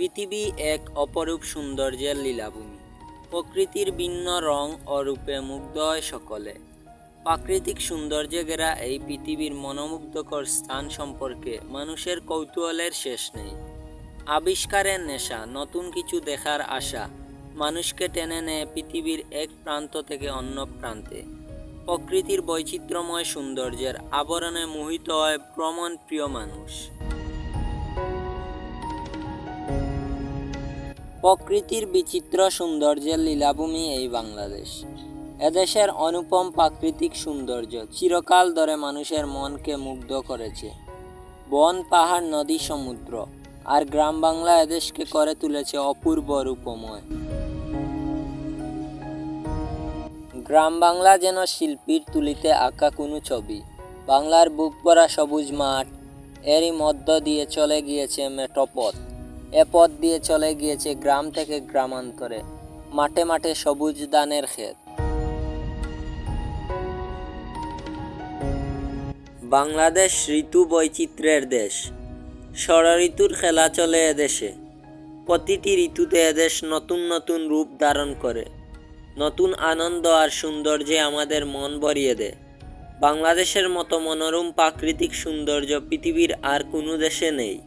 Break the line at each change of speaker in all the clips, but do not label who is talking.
পৃথিবী এক অপরূপ সৌন্দর্যের লীলাভূমি। প্রকৃতির ভিন্ন রং ও রূপে মুগ্ধ হয় সকলে। প্রাকৃতিক সৌন্দর্যে ঘেরা এই পৃথিবীর মনোমুগ্ধকর স্থান সম্পর্কে মানুষের কৌতূহলের শেষ নেই। আবিষ্কারের নেশা, নতুন কিছু দেখার আশা, মানুষকে টেনে নেয় পৃথিবীর এক প্রান্ত থেকে অন্য প্রান্তে। প্রকৃতির বৈচিত্র্যময় সৌন্দর্যের আবরণে মোহিত হয় ভ্রমণ প্রিয় মানুষ। প্রকৃতির বিচিত্র সৌন্দর্যের লীলাভূমি এই বাংলাদেশ। এদেশের অনুপম প্রাকৃতিক সৌন্দর্য চিরকাল ধরে মানুষের মনকে মুগ্ধ করেছে। বন, পাহাড়, নদী, সমুদ্র আর গ্রাম বাংলা এদেশকে করে তুলেছে অপূর্ব রূপময়। গ্রাম বাংলা যেন শিল্পীর তুলিতে আঁকা কোনো ছবি। বাংলার বুক ভরা সবুজ মাঠ, এরই মধ্য দিয়ে চলে গিয়েছে মেট্রোপথ। এ পথ দিয়ে চলে গিয়েছে গ্রাম থেকে গ্রামান্তরে, মাঠে মাঠে সবুজ দানের ক্ষেত। বাংলাদেশ ঋতু বৈচিত্র্যের দেশ। ষড়ঋতুর খেলা চলে এদেশে প্রতিটি ঋতুতে এদেশ নতুন নতুন রূপ ধারণ করে। নতুন আনন্দ আর সৌন্দর্যে আমাদের মন ভরিয়ে দেয়। বাংলাদেশের মতো মনোরম প্রাকৃতিক সৌন্দর্য পৃথিবীর আর কোনো দেশে নেই।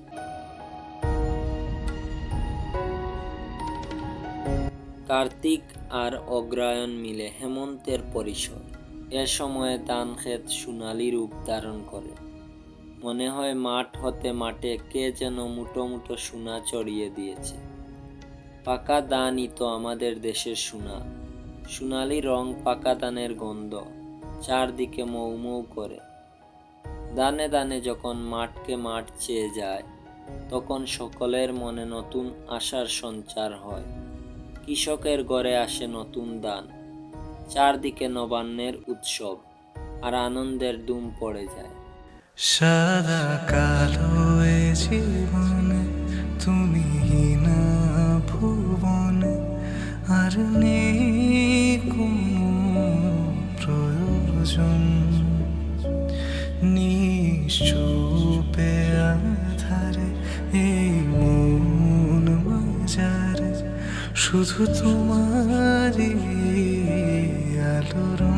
কার্তিক আর অগ্রায়ণ মিলে হেমন্তের পরিসর এ সময়ে ধান ক্ষেত সোনালি রূপ ধারণ করে। মনে হয় মাঠ হতে মাঠে কে যেন মুটো মুটো সোনা চড়িয়ে দিয়েছে। পাকা দানই তো আমাদের দেশের সোনা। সোনালি রং পাকা দানের গন্ধ, চারদিকে মৌ মৌ করে। দানে দানে যখন মাঠকে মাঠ চেয়ে যায়, তখন সকলের মনে নতুন আশার সঞ্চার হয়। কৃষকের ঘরে আসে নতুন দান চারদিকে নবান্নের উৎসব আর আনন্দের দুম পড়ে যায়।
সাদা কালো জীবনে, তুমি না ভুবনে, আর নেই কোনো প্রয়োজন। নিশ্চুপে আধারে এই শুধু তোমারই আলোড়ন